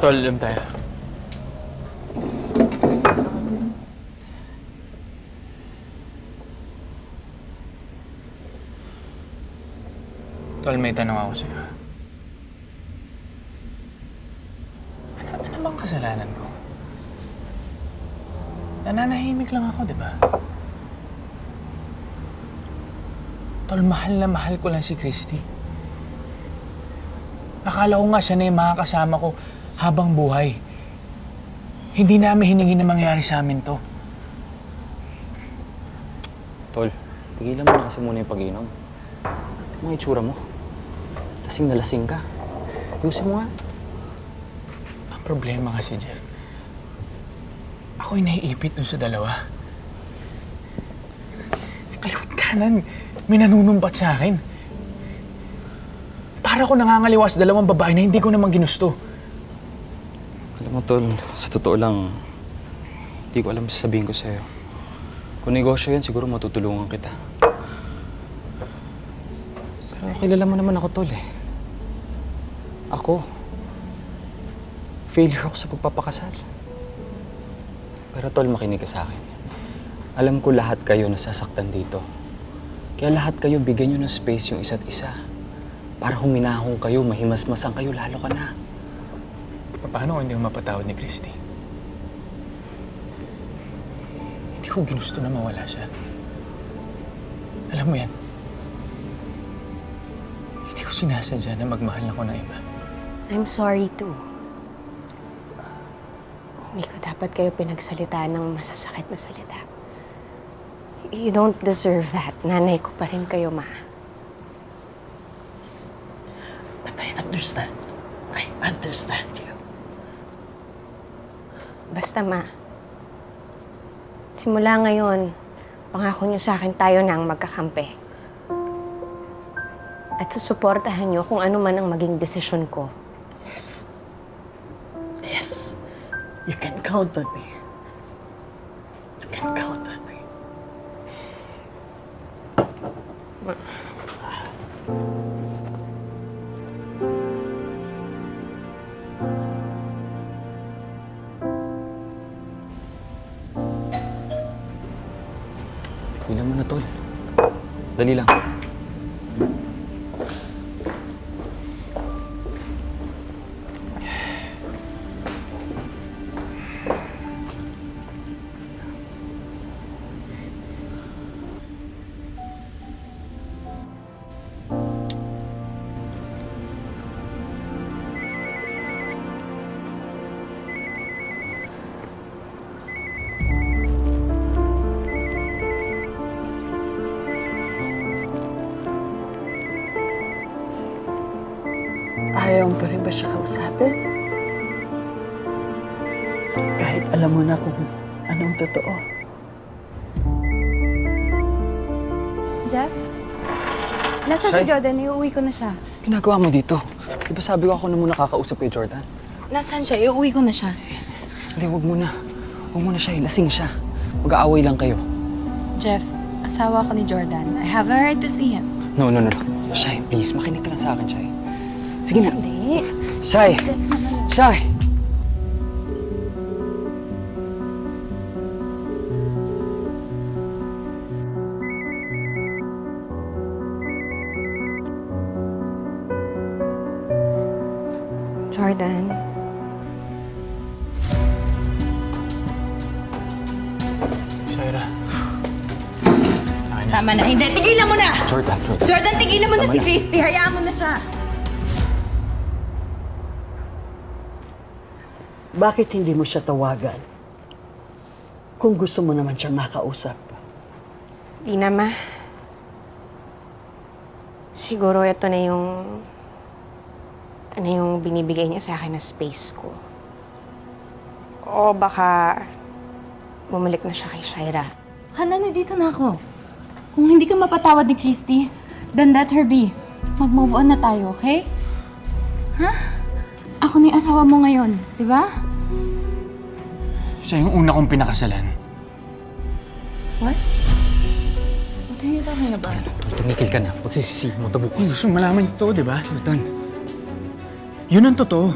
Tol, alam tayo. Tol, may tanong ako sa'yo. Ano, ano bang kasalanan ko? Nananahimik lang ako, di ba? Tol, mahal na mahal ko lang si Christy. Akala ko nga siya na yung makakasama ko habang buhay. Hindi namin hiningi na mangyari sa amin to. Tol, tigilan mo na kasi muna yung pag-inom. Mo yung itsura mo. Lasing na lasing ka. Ayusin mo nga. Ang problema kasi, Jeff, ako'y naiipit dun sa dalawa. Kaliwat kanan, may nanunumbat sa akin. Para ko nangangaliwa sa dalawang babae na hindi ko naman ginusto. Alam mo, Tol, sa totoo lang, hindi ko alam sasabihin ko sa'yo. Kung negosyo yan, siguro matutulungan kita. Pero kilala mo naman ako, Tol, eh. Ako. Failure ako sa pagpapakasal. Pero, Tol, makinig ka sa akin. Alam ko lahat kayo nasasaktan dito. Kaya lahat kayo bigyan nyo ng space yung isa't isa. Para huminahong kayo, mahimasmasan kayo, lalo ka na. Paano kung hindi ko mapatawad ni Christy? Hindi ko ginusto na mawala siya. Alam mo yan, hindi ko sinasadya na magmahal ako ng iba. I'm sorry too. Hindi ko dapat kayo pinagsalitaan ng masasakit na salita. You don't deserve that. Nanay ko pa rin kayo, ma. But I understand. I understand you. Basta, ma. Simula ngayon, pangako niyo sa akin tayo na ang magkakampi. At susuportahan niyo kung ano man ang maging desisyon ko. Yes. Yes. You can count on me. You can count on me. Dali lang. Ayaw mo pa rin ba siya kausapin? Kahit alam mo na kung anong totoo. Jeff? Nasaan si Jordan? Iuwi ko na siya. Ginagawa mo dito. Di ba sabi ko ako na muna kakausap kay Jordan? Nasaan siya? Iuwi ko na siya. Hindi, wag muna. Huwag muna siya. eh. Lasing siya. Mag-aaway lang kayo. Jeff, asawa ko ni Jordan. I have a right to see him. No, no, no. no. Shai, please. Makinig ka lang sa akin, Shai. Sige na. Hindi. Shai! Shai! Jordan, Shaira. Tama na. Hindi. Tigilan mo na! Jordan, Jordan. Jordan, tigilan mo na si. Christy. Hayaan mo na siya. Bakit hindi mo siya tawagan? Kung gusto mo naman siya makausap. di na, ma. Siguro ito na yung... Ito na yung binibigay niya sa akin na space ko. O baka... Bumalik na siya kay Shaira. Hana, nandito na ako. Kung hindi ka mapatawad ni Christy, then let her be. Mag-move on na tayo, okay? Ha? Ako na yung asawa mo ngayon, di ba? Siya yung una kong pinakasalan. What? What are you talking about? Tol, tumigil ka na. Pagsisisi mo, Kung tabukas. gusto mo malaman ito, di ba? Jordan. Yun ang totoo.